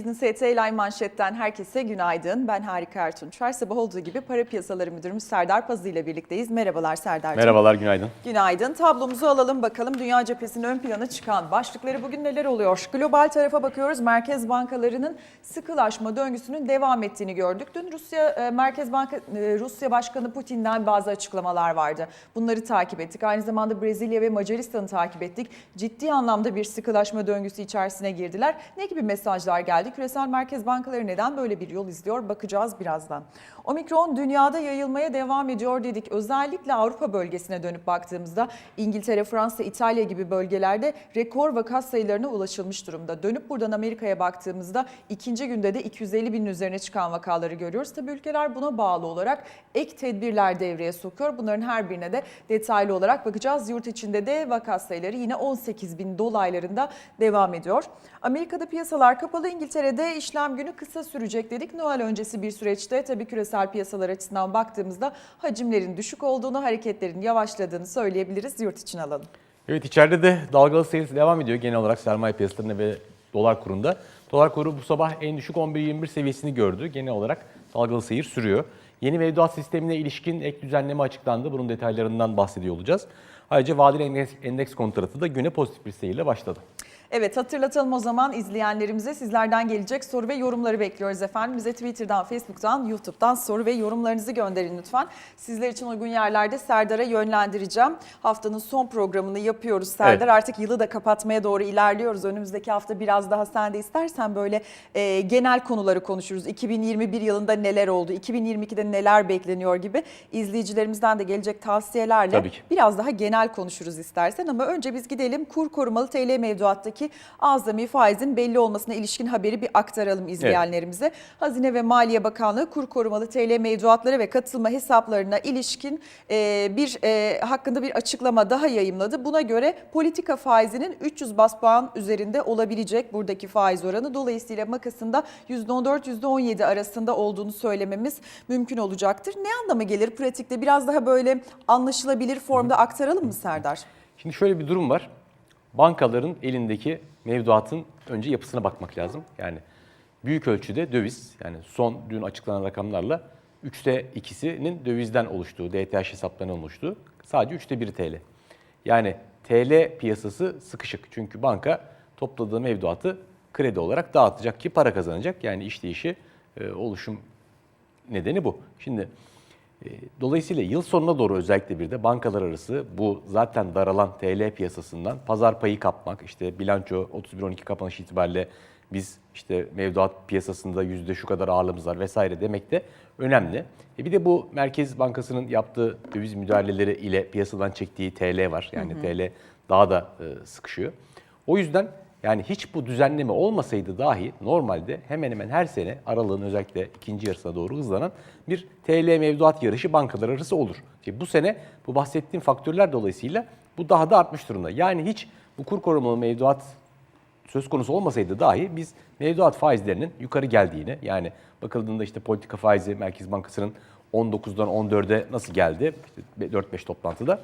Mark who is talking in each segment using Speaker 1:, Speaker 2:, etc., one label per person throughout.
Speaker 1: Business HT Line manşetten herkese günaydın. Ben Harika Ertunç. Her sabah olduğu gibi para piyasaları müdürümüz Serdar Pazı ile birlikteyiz. Merhabalar Serdar'cığım.
Speaker 2: Merhabalar, günaydın.
Speaker 1: Günaydın. Tablomuzu alalım bakalım. Dünya cephesinin ön plana çıkan başlıkları bugün neler oluyor? Global tarafa bakıyoruz. Merkez bankalarının sıkılaşma döngüsünün devam ettiğini gördük. Dün Rusya e, Merkez Banka e, Rusya Başkanı Putin'den bazı açıklamalar vardı. Bunları takip ettik. Aynı zamanda Brezilya ve Macaristan'ı takip ettik. Ciddi anlamda bir sıkılaşma döngüsü içerisine girdiler. Ne gibi mesajlar geldi? Küresel merkez bankaları neden böyle bir yol izliyor? Bakacağız birazdan. Omikron dünyada yayılmaya devam ediyor dedik. Özellikle Avrupa bölgesine dönüp baktığımızda İngiltere, Fransa, İtalya gibi bölgelerde rekor vaka sayılarına ulaşılmış durumda. Dönüp buradan Amerika'ya baktığımızda ikinci günde de 250 binin üzerine çıkan vakaları görüyoruz. Tabii ülkeler buna bağlı olarak ek tedbirler devreye sokuyor. Bunların her birine de detaylı olarak bakacağız. Yurt içinde de vaka sayıları yine 18 bin dolaylarında devam ediyor. Amerika'da piyasalar kapalı, İngiltere'de işlem günü kısa sürecek dedik. Noel öncesi bir süreçte tabii küresel piyasalar açısından baktığımızda hacimlerin düşük olduğunu, hareketlerin yavaşladığını söyleyebiliriz. Yurt için alalım.
Speaker 2: Evet içeride de dalgalı seyir devam ediyor genel olarak sermaye piyasalarında ve dolar kurunda. Dolar kuru bu sabah en düşük 11.21 seviyesini gördü. Genel olarak dalgalı seyir sürüyor. Yeni mevduat sistemine ilişkin ek düzenleme açıklandı. Bunun detaylarından bahsediyor olacağız. Ayrıca vadeli endeks, endeks kontratı da güne pozitif bir seyirle başladı.
Speaker 1: Evet hatırlatalım o zaman izleyenlerimize sizlerden gelecek soru ve yorumları bekliyoruz efendim. Bize Twitter'dan, Facebook'tan, YouTube'dan soru ve yorumlarınızı gönderin lütfen. Sizler için uygun yerlerde Serdar'a yönlendireceğim. Haftanın son programını yapıyoruz Serdar.
Speaker 2: Evet.
Speaker 1: Artık yılı da kapatmaya doğru ilerliyoruz. Önümüzdeki hafta biraz daha sen de istersen böyle e, genel konuları konuşuruz. 2021 yılında neler oldu, 2022'de neler bekleniyor gibi izleyicilerimizden de gelecek tavsiyelerle biraz daha genel konuşuruz istersen ama önce biz gidelim kur korumalı TL mevduattaki azami faizin belli olmasına ilişkin haberi bir aktaralım izleyenlerimize. Hazine ve Maliye Bakanlığı kur korumalı TL mevduatları ve katılma hesaplarına ilişkin e, bir e, hakkında bir açıklama daha yayımladı. Buna göre politika faizinin 300 bas puan üzerinde olabilecek buradaki faiz oranı. Dolayısıyla makasında %14-%17 arasında olduğunu söylememiz mümkün olacaktır. Ne anlama gelir pratikte? Biraz daha böyle anlaşılabilir formda aktaralım mı Serdar?
Speaker 2: Şimdi şöyle bir durum var. Bankaların elindeki mevduatın önce yapısına bakmak lazım. Yani büyük ölçüde döviz yani son dün açıklanan rakamlarla 3'te 2'sinin dövizden oluştuğu, DTH hesaplarından oluştuğu sadece 3'te 1'i TL. Yani TL piyasası sıkışık. Çünkü banka topladığı mevduatı kredi olarak dağıtacak ki para kazanacak. Yani işleyişi e, oluşum nedeni bu. Şimdi dolayısıyla yıl sonuna doğru özellikle bir de bankalar arası bu zaten daralan TL piyasasından pazar payı kapmak, işte bilanço 31-12 kapanış itibariyle biz işte mevduat piyasasında yüzde şu kadar ağırlığımız var vesaire demek de önemli. E bir de bu Merkez Bankası'nın yaptığı döviz müdahaleleri ile piyasadan çektiği TL var. Yani TL daha da e, sıkışıyor. O yüzden yani hiç bu düzenleme olmasaydı dahi normalde hemen hemen her sene aralığın özellikle ikinci yarısına doğru hızlanan bir TL mevduat yarışı bankalar arası olur. İşte bu sene bu bahsettiğim faktörler dolayısıyla bu daha da artmış durumda. Yani hiç bu kur korumalı mevduat söz konusu olmasaydı dahi biz mevduat faizlerinin yukarı geldiğini yani bakıldığında işte politika faizi Merkez Bankası'nın 19'dan 14'e nasıl geldi? İşte 4-5 toplantıda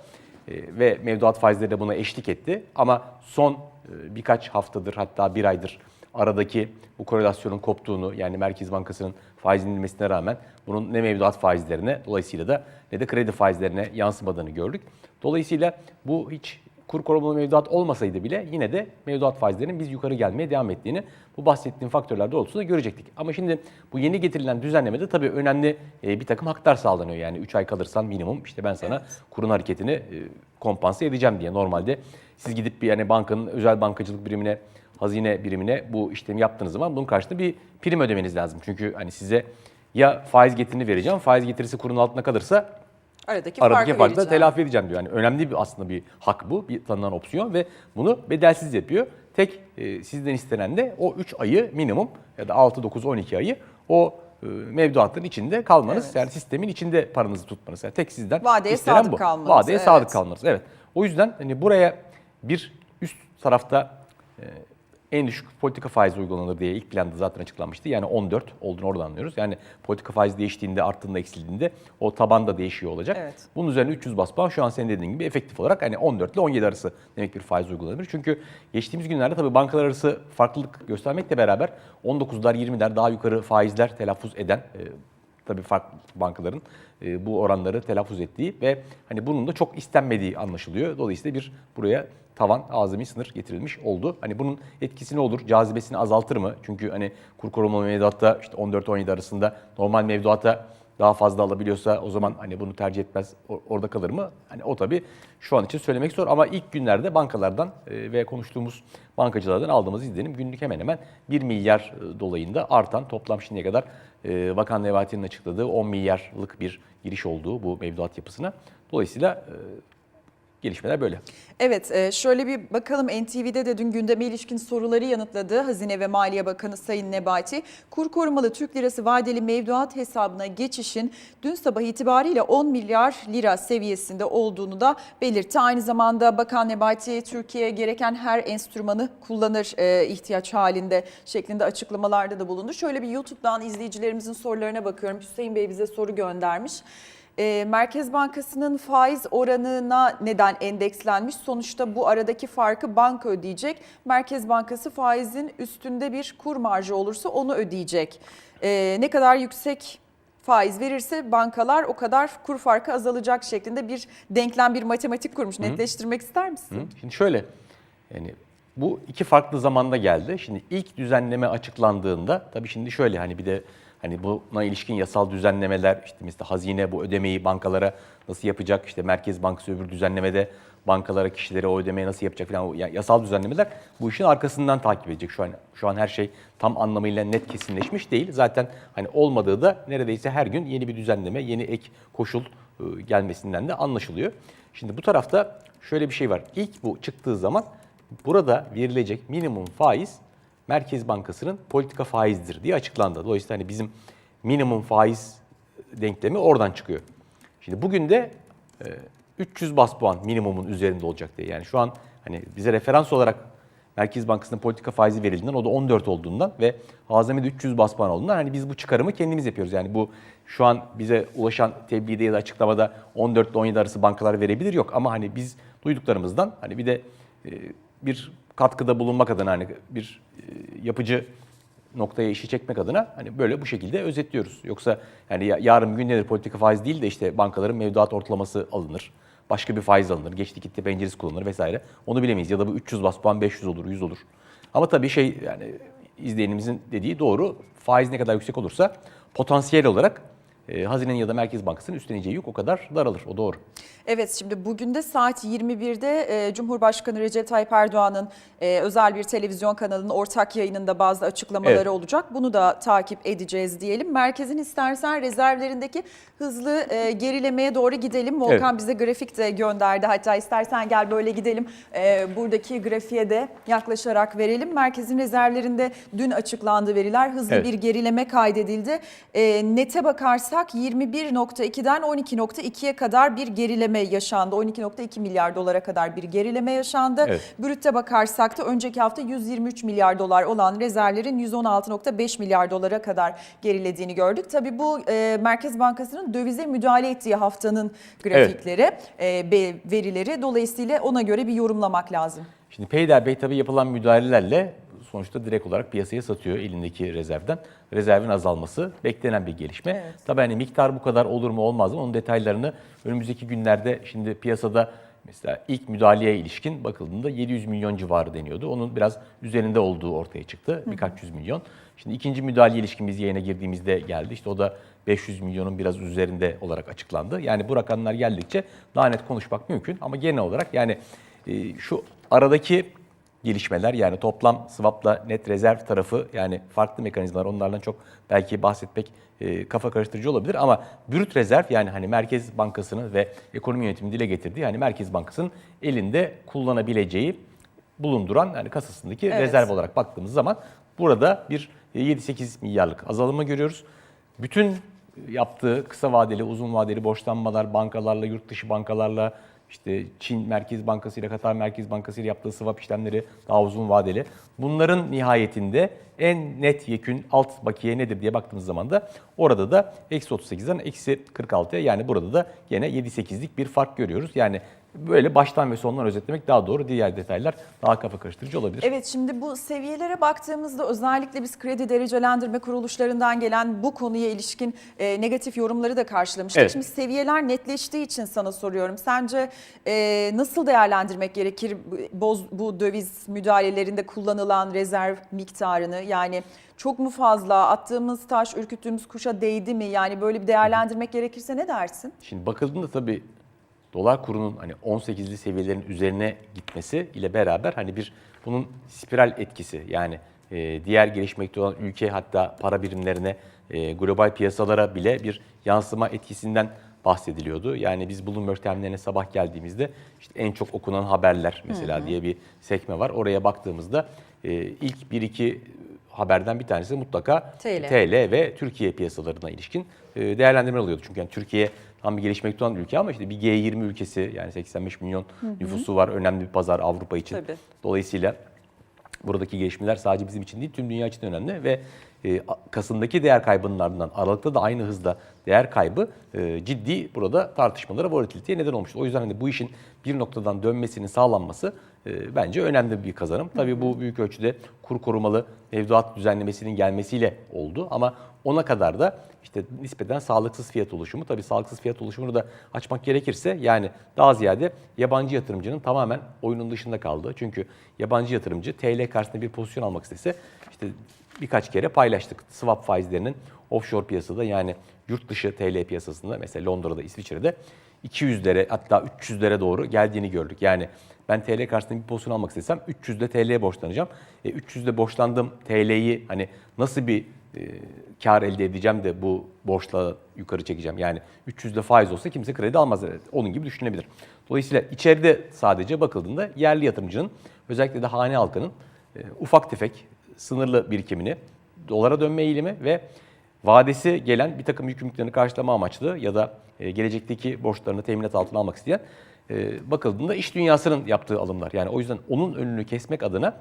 Speaker 2: ve mevduat faizleri de buna eşlik etti. Ama son e, birkaç haftadır hatta bir aydır aradaki bu korelasyonun koptuğunu yani Merkez Bankası'nın faiz indirilmesine rağmen bunun ne mevduat faizlerine dolayısıyla da ne de kredi faizlerine yansımadığını gördük. Dolayısıyla bu hiç kur korumalı mevduat olmasaydı bile yine de mevduat faizlerinin biz yukarı gelmeye devam ettiğini bu bahsettiğim faktörler doğrultusunda görecektik. Ama şimdi bu yeni getirilen düzenlemede tabii önemli e, bir takım haklar sağlanıyor. Yani 3 ay kalırsan minimum işte ben sana kurun hareketini e, kompanse edeceğim diye. Normalde siz gidip bir yani bankanın özel bankacılık birimine, hazine birimine bu işlemi yaptığınız zaman bunun karşılığında bir prim ödemeniz lazım. Çünkü hani size ya faiz getirini vereceğim, faiz getirisi kurun altına kalırsa
Speaker 1: Aradaki,
Speaker 2: aradaki
Speaker 1: farkı
Speaker 2: farkı da telafi edeceğim diyor. Yani önemli bir aslında bir hak bu, bir tanınan opsiyon ve bunu bedelsiz yapıyor. Tek e, sizden istenen de o 3 ayı minimum ya da 6, 9, 12 ayı o e, mevduatın içinde kalmanız.
Speaker 1: Evet.
Speaker 2: Yani sistemin içinde paranızı tutmanız. Yani tek sizden
Speaker 1: Vadeye
Speaker 2: istenen
Speaker 1: sadık
Speaker 2: bu.
Speaker 1: kalmanız,
Speaker 2: Vadeye
Speaker 1: evet.
Speaker 2: sadık kalmanız. Evet. O yüzden hani buraya bir üst tarafta e, en düşük politika faizi uygulanır diye ilk planda zaten açıklanmıştı. Yani 14 olduğunu oradan anlıyoruz. Yani politika faizi değiştiğinde, arttığında, eksildiğinde o taban da değişiyor olacak.
Speaker 1: Evet.
Speaker 2: Bunun üzerine 300 bas puan şu an senin dediğin gibi efektif olarak hani 14 ile 17 arası demek bir faiz uygulanabilir. Çünkü geçtiğimiz günlerde tabii bankalar arası farklılık göstermekle beraber 19'lar 20'ler daha yukarı faizler telaffuz eden e, tabii farklı bankaların bu oranları telaffuz ettiği ve hani bunun da çok istenmediği anlaşılıyor. Dolayısıyla bir buraya tavan azami sınır getirilmiş oldu. Hani bunun etkisi ne olur? Cazibesini azaltır mı? Çünkü hani kur korumalı mevduatta işte 14-17 arasında normal mevduata daha fazla alabiliyorsa o zaman hani bunu tercih etmez orada kalır mı? Hani o tabii şu an için söylemek zor ama ilk günlerde bankalardan e, ve konuştuğumuz bankacılardan aldığımız izlenim günlük hemen hemen 1 milyar e, dolayında artan toplam şimdiye kadar e, Bakan Nebati'nin açıkladığı 10 milyarlık bir giriş olduğu bu mevduat yapısına. Dolayısıyla gelişmeler böyle.
Speaker 1: Evet, e, şöyle bir bakalım NTV'de de dün gündeme ilişkin soruları yanıtladı Hazine ve Maliye Bakanı Sayın Nebati. Kur korumalı Türk Lirası vadeli mevduat hesabına geçişin dün sabah itibariyle 10 milyar lira seviyesinde olduğunu da belirtti. Aynı zamanda Bakan Nebati Türkiye gereken her enstrümanı kullanır e, ihtiyaç halinde şeklinde açıklamalarda da bulundu. Şöyle bir YouTube'dan izleyicilerimizin sorularına bakıyorum. Hüseyin Bey bize soru göndermiş. E, Merkez Bankası'nın faiz oranına neden endekslenmiş? Sonuçta bu aradaki farkı banka ödeyecek. Merkez Bankası faizin üstünde bir kur marjı olursa onu ödeyecek. E, ne kadar yüksek faiz verirse bankalar o kadar kur farkı azalacak şeklinde bir denklem, bir matematik kurmuş. Netleştirmek ister misin?
Speaker 2: Hı? Şimdi şöyle, yani bu iki farklı zamanda geldi. Şimdi ilk düzenleme açıklandığında, tabii şimdi şöyle hani bir de hani buna ilişkin yasal düzenlemeler, işte mesela hazine bu ödemeyi bankalara nasıl yapacak, işte Merkez Bankası öbür düzenlemede bankalara, kişilere o ödemeyi nasıl yapacak falan o ya- yasal düzenlemeler bu işin arkasından takip edecek. Şu an şu an her şey tam anlamıyla net kesinleşmiş değil. Zaten hani olmadığı da neredeyse her gün yeni bir düzenleme, yeni ek koşul e, gelmesinden de anlaşılıyor. Şimdi bu tarafta şöyle bir şey var. İlk bu çıktığı zaman burada verilecek minimum faiz Merkez Bankası'nın politika faizidir diye açıklandı. Dolayısıyla hani bizim minimum faiz denklemi oradan çıkıyor. Şimdi bugün de e, 300 bas puan minimumun üzerinde olacak diye. Yani şu an hani bize referans olarak Merkez Bankası'nın politika faizi verildiğinden o da 14 olduğundan ve azami 300 bas puan olduğundan hani biz bu çıkarımı kendimiz yapıyoruz. Yani bu şu an bize ulaşan tebliğde ya da açıklamada 14 ile 17 arası bankalar verebilir yok ama hani biz duyduklarımızdan hani bir de e, bir katkıda bulunmak adına hani bir e, yapıcı noktaya işi çekmek adına hani böyle bu şekilde özetliyoruz. Yoksa yani ya- yarın gün nedir politika faiz değil de işte bankaların mevduat ortalaması alınır. Başka bir faiz alınır. Geçti gitti penceresi kullanılır vesaire. Onu bilemeyiz. Ya da bu 300 bas puan 500 olur, 100 olur. Ama tabii şey yani izleyenimizin dediği doğru. Faiz ne kadar yüksek olursa potansiyel olarak e, hazinenin ya da Merkez Bankası'nın üstleneceği yük o kadar daralır. O doğru.
Speaker 1: Evet şimdi bugün de saat 21'de e, Cumhurbaşkanı Recep Tayyip Erdoğan'ın e, özel bir televizyon kanalının ortak yayınında bazı açıklamaları
Speaker 2: Evet.
Speaker 1: olacak. Bunu da takip edeceğiz diyelim. Merkezin istersen rezervlerindeki hızlı e, gerilemeye doğru gidelim. Volkan bize grafik de gönderdi. Hatta istersen gel böyle gidelim. E, buradaki grafiğe de yaklaşarak verelim. Merkezin rezervlerinde dün açıklandı veriler. Hızlı
Speaker 2: Evet.
Speaker 1: bir gerileme kaydedildi. E, nete bakarsak 21.2'den 12.2'ye kadar bir gerileme yaşandı. 12.2 milyar dolara kadar bir gerileme yaşandı.
Speaker 2: Evet.
Speaker 1: Brütte bakarsak da önceki hafta 123 milyar dolar olan rezervlerin 116.5 milyar dolara kadar gerilediğini gördük. Tabii bu e, Merkez Bankası'nın dövize müdahale ettiği haftanın grafikleri, e, be- verileri. Dolayısıyla ona göre bir yorumlamak lazım.
Speaker 2: Şimdi peyderpey tabii yapılan müdahalelerle sonuçta direkt olarak piyasaya satıyor elindeki rezervden. Rezervin azalması beklenen bir gelişme.
Speaker 1: Evet.
Speaker 2: Tabii hani miktar bu kadar olur mu olmaz mı onun detaylarını önümüzdeki günlerde şimdi piyasada mesela ilk müdahaleye ilişkin bakıldığında 700 milyon civarı deniyordu. Onun biraz üzerinde olduğu ortaya çıktı. Birkaç yüz milyon. Şimdi ikinci müdahaleye ilişkin biz yayına girdiğimizde geldi. İşte o da 500 milyonun biraz üzerinde olarak açıklandı. Yani bu rakamlar geldikçe daha net konuşmak mümkün. Ama genel olarak yani e, şu aradaki gelişmeler yani toplam swap'la net rezerv tarafı yani farklı mekanizmalar onlardan çok belki bahsetmek e, kafa karıştırıcı olabilir ama brüt rezerv yani hani Merkez Bankası'nın ve ekonomi yönetimi dile getirdiği yani Merkez Bankası'nın elinde kullanabileceği bulunduran yani kasasındaki
Speaker 1: Evet.
Speaker 2: rezerv olarak baktığımız zaman burada bir e, 7-8 milyarlık azalma görüyoruz. Bütün yaptığı kısa vadeli, uzun vadeli borçlanmalar bankalarla, yurt dışı bankalarla, işte Çin Merkez Bankası ile Katar Merkez Bankası ile yaptığı swap işlemleri daha uzun vadeli. Bunların nihayetinde en net yekün alt bakiye nedir diye baktığımız zaman da orada da eksi 38'den eksi 46'ya yani burada da gene 7-8'lik bir fark görüyoruz. Yani böyle baştan ve sondan özetlemek daha doğru. Diğer detaylar daha kafa karıştırıcı olabilir.
Speaker 1: Evet şimdi bu seviyelere baktığımızda özellikle biz kredi derecelendirme kuruluşlarından gelen bu konuya ilişkin e, negatif yorumları da karşılamıştık.
Speaker 2: Evet.
Speaker 1: Şimdi seviyeler netleştiği için sana soruyorum. Sence e, nasıl değerlendirmek gerekir bu- boz, bu döviz müdahalelerinde kullanılan rezerv miktarını? Yani çok mu fazla attığımız taş ürküttüğümüz kuşa değdi mi? Yani böyle bir değerlendirmek gerekirse ne dersin?
Speaker 2: Şimdi bakıldığında tabii dolar kurunun hani 18'li seviyelerin üzerine gitmesi ile beraber hani bir bunun spiral etkisi yani e, diğer gelişmekte olan ülke hatta para birimlerine e, global piyasalara bile bir yansıma etkisinden bahsediliyordu. Yani biz Bloomberg terminaline sabah geldiğimizde işte en çok okunan haberler mesela diye bir sekme var. Oraya baktığımızda e, ilk bir iki haberden bir tanesi mutlaka
Speaker 1: TL.
Speaker 2: TL ve Türkiye piyasalarına ilişkin e, değerlendirme alıyordu. Çünkü yani Türkiye tam bir gelişmekte olan ülke ama işte bir G20 ülkesi yani 85 milyon nüfusu var. Önemli bir pazar Avrupa için.
Speaker 1: Tabii.
Speaker 2: Dolayısıyla buradaki gelişmeler sadece bizim için değil tüm dünya için önemli ve Kasım'daki değer kaybının ardından Aralık'ta da aynı hızda değer kaybı e, ciddi burada tartışmalara, volatiliteye neden olmuştu. O yüzden hani bu işin bir noktadan dönmesinin sağlanması e, bence önemli bir kazanım. Tabii bu büyük ölçüde kur korumalı mevduat düzenlemesinin gelmesiyle oldu ama ona kadar da işte nispeten sağlıksız fiyat oluşumu. Tabii sağlıksız fiyat oluşumunu da açmak gerekirse yani daha ziyade yabancı yatırımcının tamamen oyunun dışında kaldığı. Çünkü yabancı yatırımcı TL karşısında bir pozisyon almak istese işte birkaç kere paylaştık. Swap faizlerinin offshore piyasada yani yurt dışı TL piyasasında mesela Londra'da, İsviçre'de 200'lere hatta 300'lere doğru geldiğini gördük. Yani ben TL karşısında bir pozisyon almak istesem 300'de TL'ye borçlanacağım. E, 300'de borçlandığım TL'yi hani nasıl bir e, kar elde edeceğim de bu borçla yukarı çekeceğim. Yani 300'de faiz olsa kimse kredi almaz. Onun gibi düşünebilir. Dolayısıyla içeride sadece bakıldığında yerli yatırımcının özellikle de hane halkının e, ufak tefek sınırlı birikimini dolara dönme eğilimi ve vadesi gelen bir takım yükümlülüklerini karşılama amaçlı ya da e, gelecekteki borçlarını teminat altına almak isteyen e, bakıldığında iş dünyasının yaptığı alımlar. Yani o yüzden onun önünü kesmek adına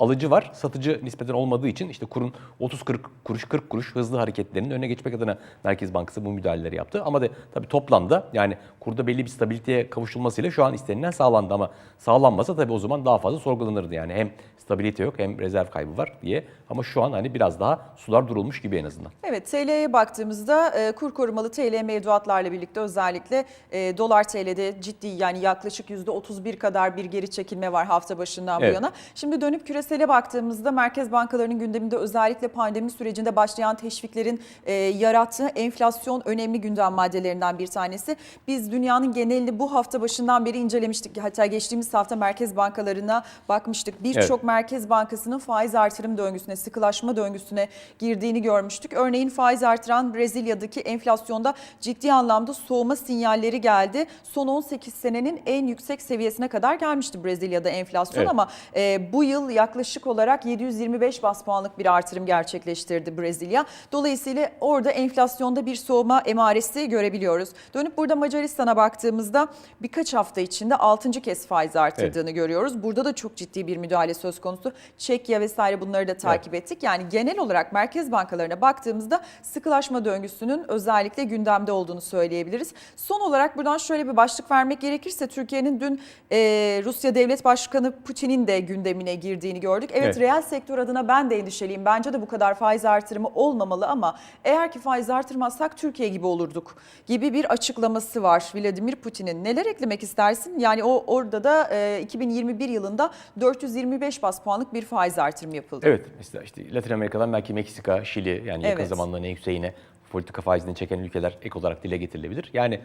Speaker 2: alıcı var, satıcı nispeten olmadığı için işte kurun 30-40 kuruş, 40 kuruş hızlı hareketlerinin önüne geçmek adına Merkez Bankası bu müdahaleleri yaptı. Ama de tabii toplamda yani kurda belli bir stabiliteye kavuşulmasıyla şu an istenilen sağlandı ama sağlanmasa tabii o zaman daha fazla sorgulanırdı. Yani hem stabilite yok hem rezerv kaybı var diye ama şu an hani biraz daha sular durulmuş gibi en azından.
Speaker 1: Evet TL'ye baktığımızda e, kur korumalı TL mevduatlarla birlikte özellikle e, dolar TL'de ciddi yani yaklaşık %31 kadar bir geri çekilme var hafta başından bu
Speaker 2: Evet.
Speaker 1: yana. Şimdi dönüp küresele baktığımızda merkez bankalarının gündeminde özellikle pandemi sürecinde başlayan teşviklerin e, yarattığı enflasyon önemli gündem maddelerinden bir tanesi. Biz dünyanın genelini bu hafta başından beri incelemiştik. Hatta geçtiğimiz hafta merkez bankalarına bakmıştık. Birçok merkez bankasının faiz artırım döngüsüne, sıkılaşma döngüsüne girdiğini görmüştük. Örneğin faiz artıran Brezilya'daki enflasyonda ciddi anlamda soğuma sinyalleri geldi. Son 18 senenin en yüksek seviyesine kadar gelmişti Brezilya'da enflasyon
Speaker 2: Evet.
Speaker 1: ama e, bu yıl yaklaşık olarak 725 bas puanlık bir artırım gerçekleştirdi Brezilya. Dolayısıyla orada enflasyonda bir soğuma emaresi görebiliyoruz. Dönüp burada Macaristan'a baktığımızda birkaç hafta içinde 6. kez faiz artırdığını görüyoruz. Burada da çok ciddi bir müdahale söz konusu. Çekya vesaire bunları da takip ettik. Yani genel olarak merkez bankalarına baktığımızda sıkılaşma döngüsünün özellikle gündemde olduğunu söyleyebiliriz. Son olarak buradan şöyle bir başlık vermek gerekirse Türkiye'nin dün e, Rusya Devlet Başkanı Putin'in de gündemine girdiğini gördük. Evet,
Speaker 2: Evet.
Speaker 1: reel sektör adına ben de endişeliyim. Bence de bu kadar faiz artırımı olmamalı ama eğer ki faiz artırmazsak Türkiye gibi olurduk gibi bir açıklaması var Vladimir Putin'in. Neler eklemek istersin? Yani o orada da e, 2021 yılında 425 bas puanlık bir faiz artırımı yapıldı.
Speaker 2: Evet mesela işte Latin Amerika'dan belki Meksika, Şili yani yakın
Speaker 1: Evet.
Speaker 2: zamanların en yükseğine politika faizini çeken ülkeler ek olarak dile getirilebilir. Yani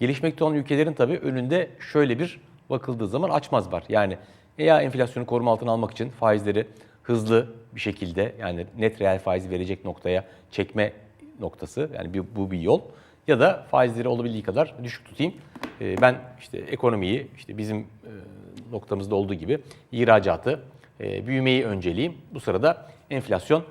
Speaker 2: gelişmekte olan ülkelerin tabii önünde şöyle bir bakıldığı zaman açmaz var. Yani ya enflasyonu koruma altına almak için faizleri hızlı bir şekilde yani net reel faizi verecek noktaya çekme noktası yani bir, bu bir yol ya da faizleri olabildiği kadar düşük tutayım. Ee, ben işte ekonomiyi işte bizim e, noktamızda olduğu gibi ihracatı, e, büyümeyi önceleyeyim. Bu sırada enflasyonu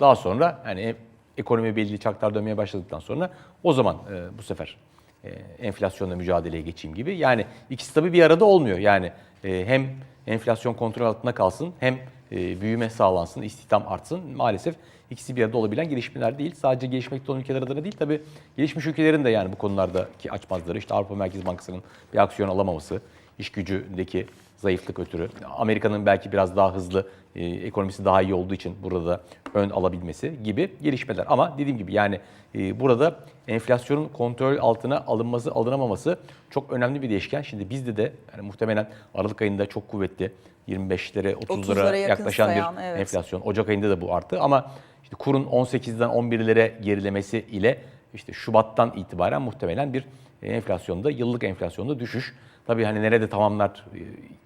Speaker 2: daha sonra yani ekonomi belli çarklar dönmeye başladıktan sonra o zaman e, bu sefer e, enflasyonla mücadeleye geçeyim gibi. Yani ikisi tabii bir arada olmuyor. Yani e, hem enflasyon kontrol altında kalsın hem e, büyüme sağlansın, istihdam artsın. Maalesef ikisi bir arada olabilen gelişmeler değil. Sadece gelişmekte olan ülkeler adına değil tabii gelişmiş ülkelerin de yani bu konulardaki açmazları işte Avrupa Merkez Bankası'nın bir aksiyon alamaması, iş gücündeki zayıflık ötürü, Amerika'nın belki biraz daha hızlı, e, ekonomisi daha iyi olduğu için burada ön alabilmesi gibi gelişmeler. Ama dediğim gibi yani e, burada enflasyonun kontrol altına alınması, alınamaması çok önemli bir değişken. Şimdi bizde de yani muhtemelen Aralık ayında çok kuvvetli 25'lere 30'lara
Speaker 1: 30'lara yakın
Speaker 2: yaklaşan
Speaker 1: sayan,
Speaker 2: bir
Speaker 1: evet.
Speaker 2: enflasyon. Ocak ayında da bu arttı ama işte kurun 18'den 11'lere gerilemesi ile işte Şubat'tan itibaren muhtemelen bir enflasyonda, yıllık enflasyonda düşüş. Tabii hani nerede tamamlar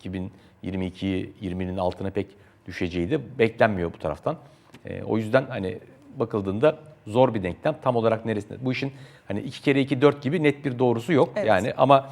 Speaker 2: e, 2022'yi 20'nin altına pek düşeceği de beklenmiyor bu taraftan. E, o yüzden hani bakıldığında zor bir denklem. Tam olarak neresinde? Bu işin hani 2 kere 2 4 gibi net bir doğrusu yok.
Speaker 1: Evet.
Speaker 2: Yani ama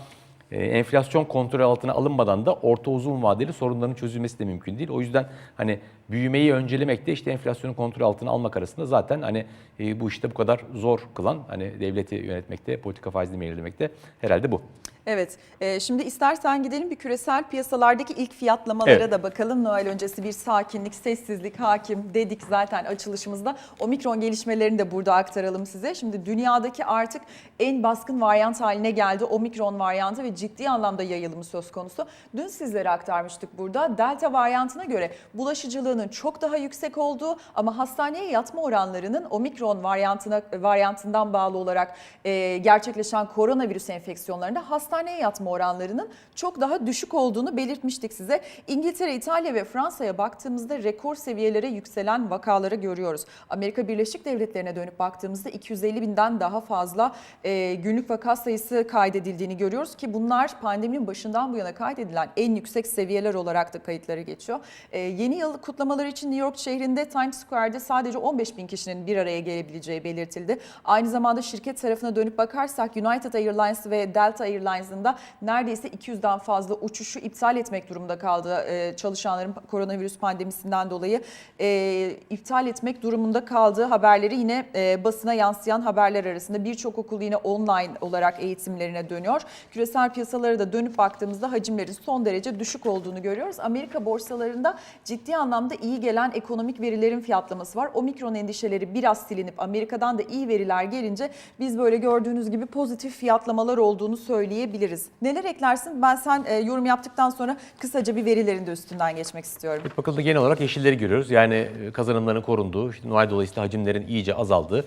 Speaker 2: e, enflasyon kontrol altına alınmadan da orta uzun vadeli sorunların çözülmesi de mümkün değil. O yüzden hani büyümeyi öncelemek de işte enflasyonu kontrol altına almak arasında zaten hani e, bu işte bu kadar zor kılan hani devleti yönetmekte, politika faizini belirlemekte herhalde bu.
Speaker 1: Evet, e, şimdi istersen gidelim bir küresel piyasalardaki ilk fiyatlamalara
Speaker 2: Evet.
Speaker 1: da bakalım. Noel öncesi bir sakinlik, sessizlik hakim dedik zaten açılışımızda. Omikron gelişmelerini de burada aktaralım size. Şimdi dünyadaki artık en baskın varyant haline geldi Omikron varyantı ve ciddi anlamda yayılımı söz konusu. Dün sizlere aktarmıştık burada. Delta varyantına göre bulaşıcılığının çok daha yüksek olduğu ama hastaneye yatma oranlarının Omikron varyantına varyantından bağlı olarak e, gerçekleşen koronavirüs enfeksiyonlarında hastaneye yatma oranlarının çok daha düşük olduğunu belirtmiştik size. İngiltere, İtalya ve Fransa'ya baktığımızda rekor seviyelere yükselen vakaları görüyoruz. Amerika Birleşik Devletleri'ne dönüp baktığımızda 250 binden daha fazla e, günlük vaka sayısı kaydedildiğini görüyoruz ki bunlar pandeminin başından bu yana kaydedilen en yüksek seviyeler olarak da kayıtları geçiyor. E, yeni yıl kutlamaları için New York şehrinde Times Square'de sadece 15 bin kişinin bir araya gelebileceği belirtildi. Aynı zamanda şirket tarafına dönüp bakarsak United Airlines ve Delta Airlines'ın da neredeyse 200'den fazla uçuşu iptal etmek durumunda kaldı. E, çalışanların koronavirüs pandemisinden dolayı e, iptal etmek durumunda kaldığı haberleri yine e, basına yansıyan haberler arasında birçok okul yine online olarak eğitimlerine dönüyor. Küresel piyasalara da dönüp baktığımızda hacimlerin son derece düşük olduğunu görüyoruz. Amerika borsalarında ciddi anlamda iyi gelen ekonomik verilerin fiyatlaması var. Omikron endişeleri biraz silinip Amerika'dan da iyi veriler gelince biz böyle gördüğünüz gibi pozitif fiyatlamalar olduğunu söyleyebiliriz. Neler eklersin? Ben sen e, yorum yaptıktan sonra kısaca bir verilerin de üstünden geçmek istiyorum.
Speaker 2: Evet, bakıldığında genel olarak yeşilleri görüyoruz. Yani e, kazanımların korunduğu, işte Noel dolayısıyla hacimlerin iyice azaldığı.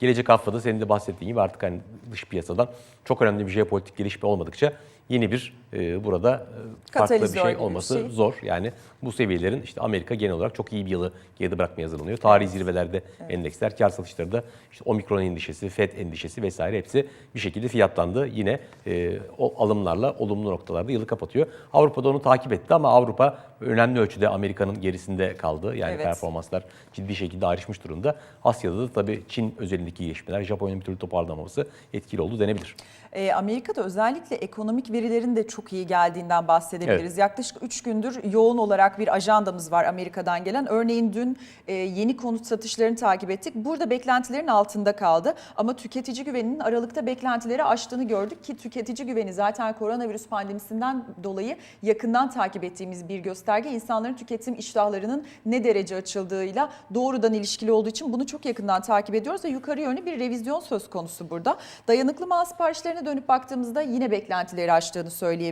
Speaker 2: Gelecek haftada senin de bahsettiğin gibi artık hani dış piyasadan çok önemli bir jeopolitik gelişme olmadıkça yeni bir burada e, farklı bir şey
Speaker 1: gibi bir
Speaker 2: olması
Speaker 1: şey.
Speaker 2: zor. Yani bu seviyelerin işte Amerika genel olarak çok iyi bir yılı geride bırakmaya hazırlanıyor. Tarihi zirvelerde endeksler, kar satışları da işte omikron endişesi, FED endişesi vesaire hepsi bir şekilde fiyatlandı. Yine e, o alımlarla olumlu noktalarda yılı kapatıyor. Avrupa'da onu takip etti ama Avrupa önemli ölçüde Amerika'nın gerisinde kaldı. Yani
Speaker 1: Evet.
Speaker 2: performanslar ciddi şekilde ayrışmış durumda. Asya'da da tabii Çin özelindeki gelişmeler, Japonya'nın bir türlü toparlamaması etkili oldu denebilir.
Speaker 1: E, Amerika'da özellikle ekonomik verilerin de çok iyi geldiğinden bahsedebiliriz. Yaklaşık 3 gündür yoğun olarak bir ajandamız var Amerika'dan gelen. Örneğin dün e, yeni konut satışlarını takip ettik. Burada beklentilerin altında kaldı. Ama tüketici güveninin Aralık'ta beklentileri aştığını gördük ki tüketici güveni zaten koronavirüs pandemisinden dolayı yakından takip ettiğimiz bir gösterge. İnsanların tüketim iştahlarının ne derece açıldığıyla doğrudan ilişkili olduğu için bunu çok yakından takip ediyoruz ve yukarı yönlü bir revizyon söz konusu burada. Dayanıklı mal siparişlerine dönüp baktığımızda yine beklentileri aştığını söyleyebiliriz.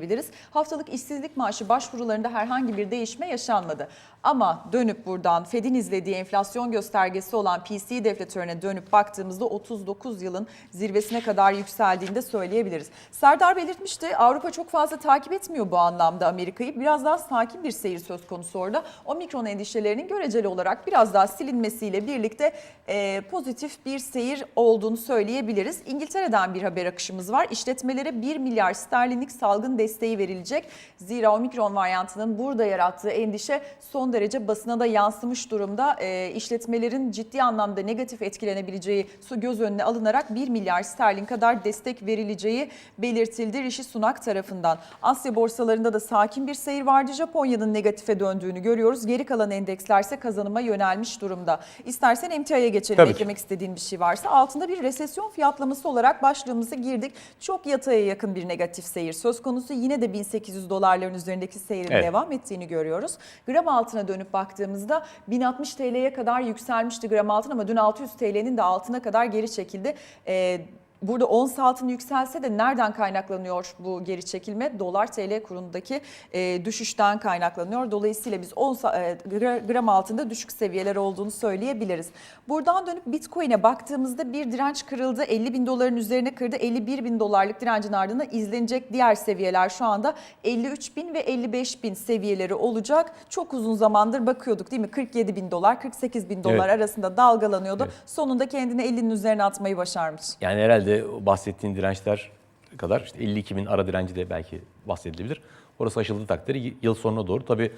Speaker 1: Haftalık işsizlik maaşı başvurularında herhangi bir değişme yaşanmadı. Ama dönüp buradan Fed'in izlediği enflasyon göstergesi olan PCE deflatörüne dönüp baktığımızda 39 yılın zirvesine kadar yükseldiğini de söyleyebiliriz. Serdar belirtmişti Avrupa çok fazla takip etmiyor bu anlamda Amerika'yı. Biraz daha sakin bir seyir söz konusu orada. Omikron endişelerinin göreceli olarak biraz daha silinmesiyle birlikte e, pozitif bir seyir olduğunu söyleyebiliriz. İngiltere'den bir haber akışımız var. İşletmelere 1 milyar sterlinlik salgın desteği verilecek. Zira omikron varyantının burada yarattığı endişe son derece basına da yansımış durumda. E, işletmelerin ciddi anlamda negatif etkilenebileceği su göz önüne alınarak 1 milyar sterlin kadar destek verileceği belirtildi Rishi Sunak tarafından. Asya borsalarında da sakin bir seyir vardı. Japonya'nın negatife döndüğünü görüyoruz. Geri kalan endeksler ise kazanıma yönelmiş durumda. İstersen emtiaya geçelim.
Speaker 2: Tabii ki.
Speaker 1: Eklemek istediğin bir şey varsa. Altında bir resesyon fiyatlaması olarak başlığımızı girdik. Çok yataya yakın bir negatif seyir söz konusu. Yine de 1800 dolarların üzerindeki seyrin
Speaker 2: Evet.
Speaker 1: devam ettiğini görüyoruz. Gram altına dönüp baktığımızda 1060 TL'ye kadar yükselmişti gram altın ama dün 600 TL'nin de altına kadar geri çekildi. Ee, Burada ons altın yükselse de nereden kaynaklanıyor bu geri çekilme? Dolar TL kurundaki e, düşüşten kaynaklanıyor. Dolayısıyla biz ons, e, gra- gram altında düşük seviyeler olduğunu söyleyebiliriz. Buradan dönüp Bitcoin'e baktığımızda bir direnç kırıldı. 50 bin doların üzerine kırdı. 51 bin dolarlık direncin ardından izlenecek diğer seviyeler şu anda 53 bin ve 55 bin seviyeleri olacak. Çok uzun zamandır bakıyorduk değil mi? 47 bin dolar, 48 bin dolar
Speaker 2: Evet.
Speaker 1: arasında dalgalanıyordu.
Speaker 2: Evet.
Speaker 1: Sonunda kendini 50'nin üzerine atmayı başarmış.
Speaker 2: Yani herhalde o bahsettiğin dirençler kadar işte 52 bin ara direnci de belki bahsedilebilir. Orası aşıldığı takdirde yıl sonuna doğru tabii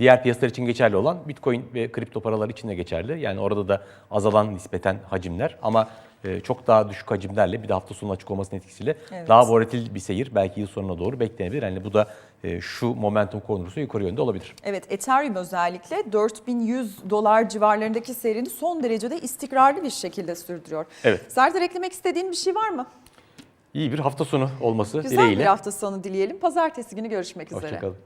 Speaker 2: diğer piyasalar için geçerli olan Bitcoin ve kripto paralar için de geçerli. Yani orada da azalan nispeten hacimler ama e, çok daha düşük hacimlerle bir de hafta sonu açık olmasının etkisiyle
Speaker 1: Evet.
Speaker 2: daha volatil bir seyir belki yıl sonuna doğru beklenebilir. Yani bu da e, şu momentum korunursa yukarı yönde olabilir.
Speaker 1: Evet Ethereum özellikle 4100 dolar civarlarındaki seyrini son derecede istikrarlı bir şekilde sürdürüyor.
Speaker 2: Evet.
Speaker 1: Serdar eklemek istediğin bir şey var mı?
Speaker 2: İyi bir hafta sonu olması
Speaker 1: Güzel
Speaker 2: dileğiyle.
Speaker 1: bir hafta sonu dileyelim. Pazartesi günü görüşmek üzere.
Speaker 2: Hoşçakalın.